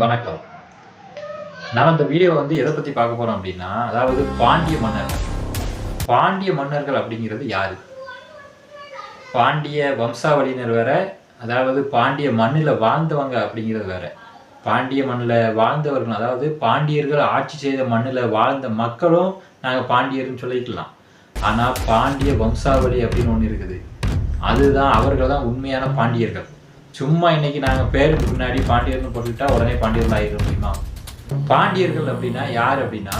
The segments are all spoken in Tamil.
வணக்கம். நான் இந்த வீடியோ வந்து எதை பற்றி பார்க்க போகிறோம் அப்படின்னா அதாவது பாண்டிய மன்னர்கள். பாண்டிய மன்னர்கள் அப்படிங்கிறது யாரு? பாண்டிய வம்சாவளியினர் வேற அதாவது பாண்டிய மண்ணில் வாழ்ந்தவங்க அப்படிங்கிறது வேற. பாண்டிய மண்ணில் வாழ்ந்தவர்கள் அதாவது பாண்டியர்கள் ஆட்சி செய்த மண்ணில் வாழ்ந்த மக்களும் நாங்கள் பாண்டியர்னு சொல்லிக்கலாம். ஆனால் பாண்டிய வம்சாவளி அப்படின்னு ஒன்று இருக்குது. அதுதான் அவர்கள் தான் உண்மையான பாண்டியர்கள். சும்மா இன்னைக்கு நாங்கள் பேருக்கு முன்னாடி பாண்டியர்னு போட்டுக்கிட்டா உடனே பாண்டியர்கள் ஆகிட முடியுமா பாண்டியர்கள் அப்படின்னா யார் அப்படின்னா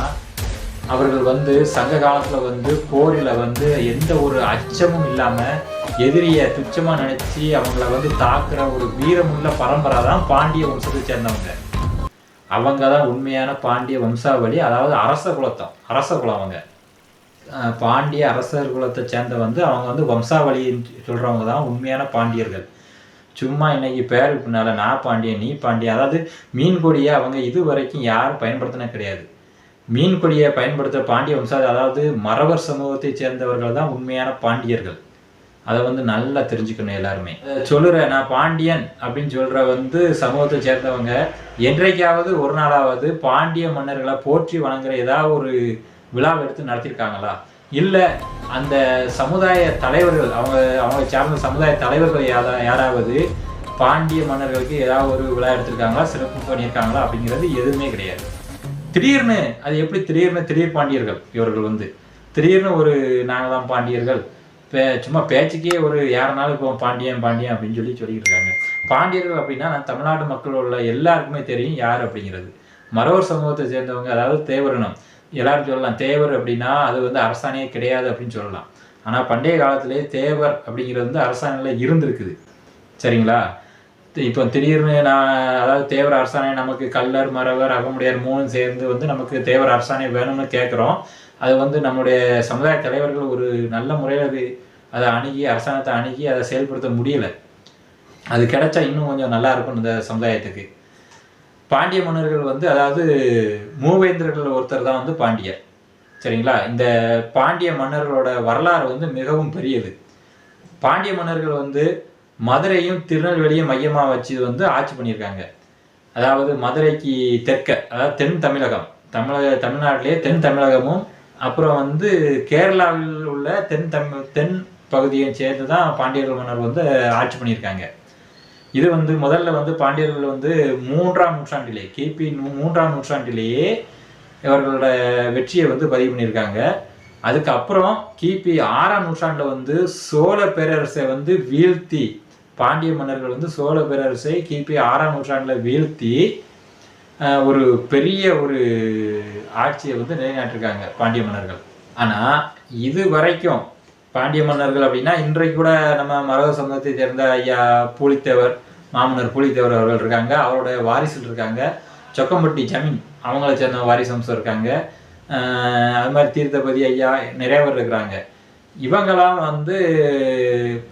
அவர்கள் வந்து சங்க காலத்தில் வந்து போரில் வந்து எந்த ஒரு அச்சமும் இல்லாமல் எதிரியை துச்சமாக நினச்சி அவங்கள வந்து தாக்குற ஒரு வீரமுள்ள பரம்பரை தான் பாண்டிய வம்சத்தை சேர்ந்தவங்க. அவங்க தான் உண்மையான பாண்டிய வம்சாவளி அதாவது அரச குலத்தம் அரச குலம் அவங்க. பாண்டிய அரசர் குலத்தை சேர்ந்த வந்து அவங்க வந்து வம்சாவளி சொல்கிறவங்க தான் உண்மையான பாண்டியர்கள். சும்மா இன்னைக்கு பேருக்கு பின்னால நான் பாண்டியன் நீ பாண்டியன் அதாவது மீன் கொடியை அவங்க இது வரைக்கும் யாரும் பயன்படுத்தின கிடையாது. மீன் கொடியை பயன்படுத்த பாண்டிய வம்சாதி அதாவது மறவர் சமூகத்தை சேர்ந்தவர்கள் தான் உண்மையான பாண்டியர்கள். அதை வந்து நல்லா தெரிஞ்சுக்கணும் எல்லாருமே. சொல்லுற சொல்லுறேன் நான் பாண்டியன் அப்படின்னு சொல்ற வந்து சமூகத்தை சேர்ந்தவங்க என்றைக்காவது ஒரு நாளாவது பாண்டிய மன்னர்களை போற்றி வணங்குற ஏதாவது ஒரு விழாவை எடுத்து நடத்தியிருக்காங்களா? இல்லை அந்த சமுதாய தலைவர்கள் அவங்க அவங்க சார்ந்த சமுதாய தலைவர்கள் யாரா யாராவது பாண்டிய மன்னர்களுக்கு ஏதாவது ஒரு விழா எடுத்திருக்காங்களா சிறப்பு பண்ணியிருக்காங்களா அப்படிங்கிறது எதுவுமே கிடையாது. திடீர்னு அது எப்படி திடீர்னு திடீர் பாண்டியர்கள் இவர்கள் வந்து. திடீர்னு ஒரு நாங்கள் தான் பாண்டியர்கள் பே சும்மா பேச்சுக்கே ஒரு யாருனாலும் இப்போ பாண்டியன் பாண்டியன் அப்படின்னு சொல்லி சொல்லிட்டு இருக்காங்க பாண்டியர்கள் அப்படின்னா நான் தமிழ்நாட்டு மக்கள் உள்ள எல்லாருக்குமே தெரியும் யார் அப்படிங்கிறது. மறவர் சமூகத்தை சேர்ந்தவங்க அதாவது தேவரினம் எல்லாரும் சொல்லலாம் தேவர் அப்படின்னா அது வந்து அரசாணையே கிடையாது அப்படின்னு சொல்லலாம். ஆனால் பண்டைய காலத்திலே தேவர் அப்படிங்கிறது வந்து அரசாணையில் இருந்திருக்குது. சரிங்களா? இப்போ திடீர்னு நான் அதாவது தேவர் அரசாணை நமக்கு கல்லர் மறவர் அகமுடையார் மூணும் சேர்ந்து வந்து நமக்கு தேவர் அரசாணை வேணும்னு கேட்குறோம். அது வந்து நம்முடைய சமுதாய தலைவர்கள் ஒரு நல்ல முறையில் அது அதை அணுகி அரசாங்கத்தை அணுகி அதை செயல்படுத்த முடியல. அது கிடைச்சா இன்னும் கொஞ்சம் நல்லா இருக்கும் இந்த சமுதாயத்துக்கு. பாண்டிய மன்னர்கள் வந்து அதாவது மூவேந்தர்கள் ஒருத்தர் தான் வந்து பாண்டியர். சரிங்களா? இந்த பாண்டிய மன்னர்களோட வரலாறு வந்து மிகவும் பெரியது. பாண்டிய மன்னர்கள் வந்து மதுரையும் திருநெல்வேலியும் மையமாக வச்சு வந்து ஆட்சி பண்ணியிருக்காங்க. அதாவது மதுரைக்கு தெற்க அதாவது தென் தமிழகம். தமிழக தமிழ்நாட்டிலேயே தென் தமிழகமும் அப்புறம் வந்து கேரளாவில் உள்ள தென் தமிழ் தென் பகுதியை சேர்ந்து தான் பாண்டியர்கள் மன்னர் வந்து ஆட்சி பண்ணியிருக்காங்க. இது வந்து முதல்ல வந்து பாண்டியர்கள் வந்து மூன்றாம் நூற்றாண்டிலே கிபி மூன்றாம் நூற்றாண்டிலேயே இவர்களோட வெற்றியை வந்து பதிவு பண்ணியிருக்காங்க. அதுக்கப்புறம் கிபி ஆறாம் நூற்றாண்டில் வந்து சோழ பேரரசை வந்து வீழ்த்தி பாண்டிய மன்னர்கள் வந்து சோழ பேரரசை கிபி ஆறாம் நூற்றாண்டில் வீழ்த்தி ஒரு பெரிய ஒரு ஆட்சியை வந்து நிலைநாட்டிருக்காங்க பாண்டிய மன்னர்கள். ஆனால் இது வரைக்கும் பாண்டிய மன்னர்கள் அப்படின்னா இன்றைக்கு கூட நம்ம மரக சமூகத்தை சேர்ந்த ஐயா பூலித்தேவர் மாமனர் பூலித்தேவர் அவர்கள் இருக்காங்க அவரோட வாரிசுகள் இருக்காங்க. சொக்கம்பட்டி ஜமீன் அவங்கள சேர்ந்த வாரிசு அம்சம் இருக்காங்க. அது மாதிரி தீர்த்தபதி ஐயா நிறைய பேர் இருக்கிறாங்க. இவங்கெல்லாம் வந்து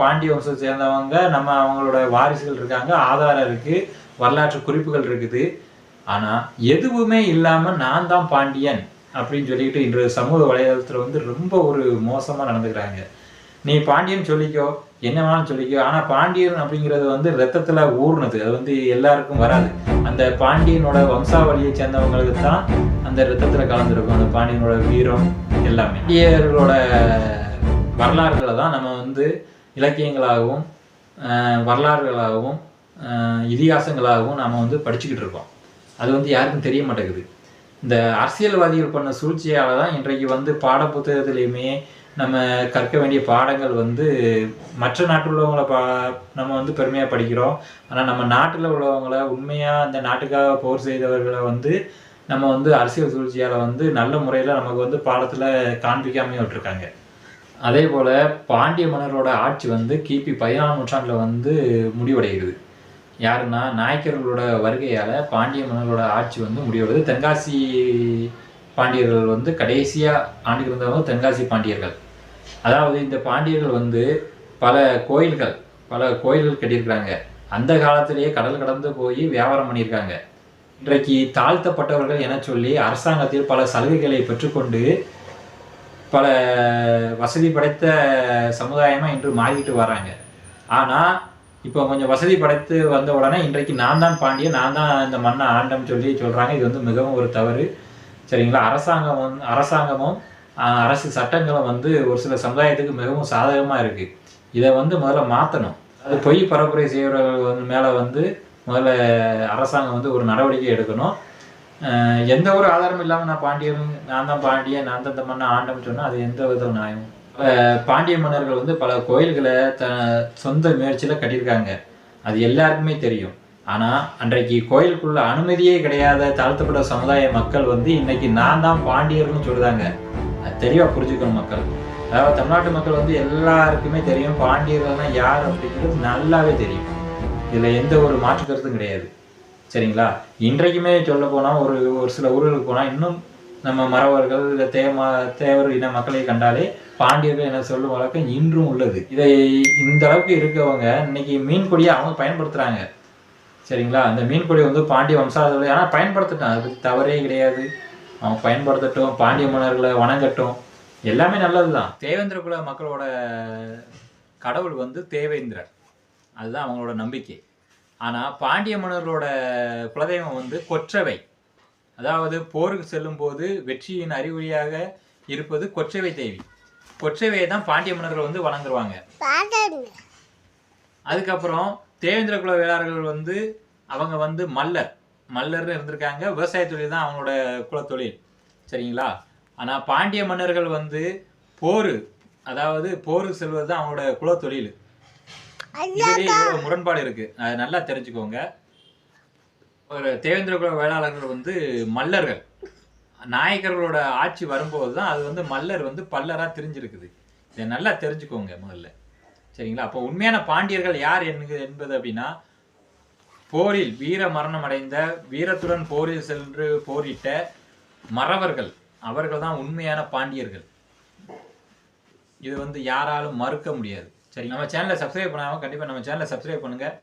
பாண்டிய வம்சத்தை சேர்ந்தவங்க நம்ம அவங்களோட வாரிசுகள் இருக்காங்க ஆதாரம் இருக்குது வரலாற்று குறிப்புகள் இருக்குது. ஆனால் எதுவுமே இல்லாமல் நான் தான் பாண்டியன் அப்படின்னு சொல்லிக்கிட்டு இன்று சமூக வலைதளத்தில் வந்து ரொம்ப ஒரு மோசமாக நடந்துக்கிறாங்க. நீ பாண்டியன் சொல்லிக்கோ என்ன வேணாலும் சொல்லிக்கோ. ஆனா பாண்டியன் அப்படிங்கிறது வந்து ரத்தத்துல ஊர்னது அது வந்து எல்லாருக்கும் வராது. அந்த பாண்டியனோட வம்சாவளியை சேர்ந்தவங்களுக்கு தான் அந்த ரத்தத்துல கலந்துருக்கும். அந்த பாண்டியனோட வீரம் எல்லாமே. பாண்டியர்களோட வரலாறுகளை தான் நம்ம வந்து இலக்கியங்களாகவும் ஆஹ் வரலாறுகளாகவும் ஆஹ் இதிகாசங்களாகவும் நாம வந்து படிச்சுக்கிட்டு இருக்கோம். அது வந்து யாருக்கும் தெரிய மாட்டேங்குது. இந்த அரசியல்வாதிகள் பண்ண சூழ்ச்சியால தான் இன்றைக்கு வந்து பாடப்புத்தகத்திலையுமே நம்ம கற்க வேண்டிய பாடங்கள் வந்து மற்ற நாட்டில் உள்ளவங்களை பா நம்ம வந்து பெருமையாக படிக்கிறோம். ஆனால் நம்ம நாட்டில் உள்ளவங்கள உண்மையாக அந்த நாட்டுக்காக போர் செய்தவர்களை வந்து நம்ம வந்து அரசியல் சூழ்ச்சியால் வந்து நல்ல முறையில் நமக்கு வந்து பாடத்தில் காண்பிக்காமே விட்டுருக்காங்க. அதே போல் பாண்டிய மன்னரோட ஆட்சி வந்து கிபி பதினாலாம் நூற்றாண்டில் வந்து முடிவடைகிறது. யாருன்னா நாயக்கர்களோட வருகையால் பாண்டிய மன்னரோட ஆட்சி வந்து முடிவடைது. தென்காசி பாண்டியர்கள் வந்து கடைசியாக ஆண்டு இருந்தவங்க தென்காசி பாண்டியர்கள். அதாவது இந்த பாண்டியர்கள் வந்து பல கோயில்கள் பல கோயில்கள் கட்டியிருக்கிறாங்க. அந்த காலத்திலேயே கடல் கடந்து போய் வியாபாரம் பண்ணியிருக்காங்க. இன்றைக்கு தாழ்த்தப்பட்டவர்கள் என சொல்லி அரசாங்கத்தில் பல சலுகைகளை பெற்றுக்கொண்டு பல வசதி படைத்த சமுதாயமாக இன்று மாறிக்கிட்டு வராங்க. ஆனால் இப்போ கொஞ்சம் வசதி படைத்து வந்த உடனே இன்றைக்கு நான் தான் பாண்டியன் நான் தான் இந்த மண்ணை ஆண்டம் சொல்லி சொல்றாங்க. இது வந்து மிகவும் ஒரு தவறு. சரிங்களா? அரசாங்கம் வந்து அரசாங்கமும் அரசு சட்டங்களும் வந்து ஒரு சில சமுதாயத்துக்கு மிகவும் சாதகமாக இருக்குது இதை வந்து முதல்ல மாற்றணும் அது பொய் பரப்புரை செய்கிறவர்கள் வந்து மேலே வந்து முதல்ல அரசாங்கம் வந்து ஒரு நடவடிக்கை எடுக்கணும். எந்த ஒரு ஆதாரமும் இல்லாமல் நான் பாண்டியன் நான் தான் பாண்டியன் நான் தான் இந்த மண்ணை ஆண்டம்னு சொன்னால் அது எந்த வித நியாயம் பாண்டிய மன்னர்கள் வந்து பல கோயில்களை த சொந்த முயற்சியில் கட்டியிருக்காங்க. அது எல்லாருக்குமே தெரியும். ஆனால் அன்றைக்கு கோயிலுக்குள்ள அனுமதியே கிடையாத தாழ்த்தப்பட்ட சமுதாய மக்கள் வந்து இன்னைக்கு நான் தான் பாண்டியர்னு சொல்கிறாங்க அது புரிஞ்சுக்கணும் மக்கள். அதாவது தமிழ்நாட்டு மக்கள் வந்து எல்லாருக்குமே தெரியும் பாண்டியர்கள்னா யார் அப்படிங்கிறது நல்லாவே தெரியும். இதில் எந்த ஒரு மாற்று கருத்தும் கிடையாது. சரிங்களா? இன்றைக்குமே சொல்ல போனால் ஒரு ஒரு சில ஊர்களுக்கு போனால் இன்னும் நம்ம மறவர்கள் இல்லை தேமா தேவர் இன மக்களை கண்டாலே பாண்டியர்கள் என சொல்லும் வழக்கம் இன்றும் உள்ளது. இதை இந்த அளவுக்கு இருக்கவங்க இன்னைக்கு மீன் கொடியை அவங்க பயன்படுத்துறாங்க. சரிங்களா? அந்த மீன் கொடி வந்து பாண்டிய வம்சாவளி ஆனால் பயன்படுத்திட்டான் அது தவறே கிடையாது. அவங்க பயன்படுத்தட்டும் பாண்டிய மன்னர்களை வணங்கட்டும் எல்லாமே நல்லதுதான். தேவேந்திர குல மக்களோட கடவுள் வந்து தேவேந்திரர். அதுதான் அவங்களோட நம்பிக்கை. ஆனா பாண்டிய மன்னர்களோட குலதெய்வம் வந்து கொற்றவை. அதாவது போருக்கு செல்லும் போது வெற்றியின் அறிகுறியாக இருப்பது கொற்றவை தேவி. கொற்றவையை தான் பாண்டிய மன்னர்கள் வந்து வணங்குருவாங்க அதுக்கப்புறம் தேவேந்திர குல வேளாளர்கள் வந்து அவங்க வந்து மல்லர். மல்லர்னு இருந்திருக்காங்க. விவசாய தொழில் தான் அவங்களோட குலத்தொழில் சரிங்களா? ஆனா பாண்டிய மன்னர்கள் வந்து போர் அதாவது போருக்கு செல்வது தான் அவங்களோட குலத்தொழில் இதுலயே இவ்வளவு முரண்பாடு இருக்கு. அதை நல்லா தெரிஞ்சுக்கோங்க. ஒரு தேவேந்திர குல வேளாளர்கள் வந்து மல்லர்கள். நாயக்கர்களோட ஆட்சி வரும்போது தான் அது வந்து மல்லர் வந்து பல்லரா தெரிஞ்சிருக்குது. இதை நல்லா தெரிஞ்சுக்கோங்க முதல்ல. சரிங்களா? அப்போ உண்மையான பாண்டியர்கள் யார் என்பது அப்படின்னா போரில் வீர மரணம் அடைந்த வீரத்துடன் போரில் சென்று போரிட்ட மறவர்கள் அவர்கள் தான் உண்மையான பாண்டியர்கள். இது வந்து யாராலும் மறுக்க முடியாது. சரி நம்ம சேனலை சப்ஸ்கிரைப் பண்ணாமல் கண்டிப்பாக நம்ம சேனலை சப்ஸ்கிரைப் பண்ணுங்கள்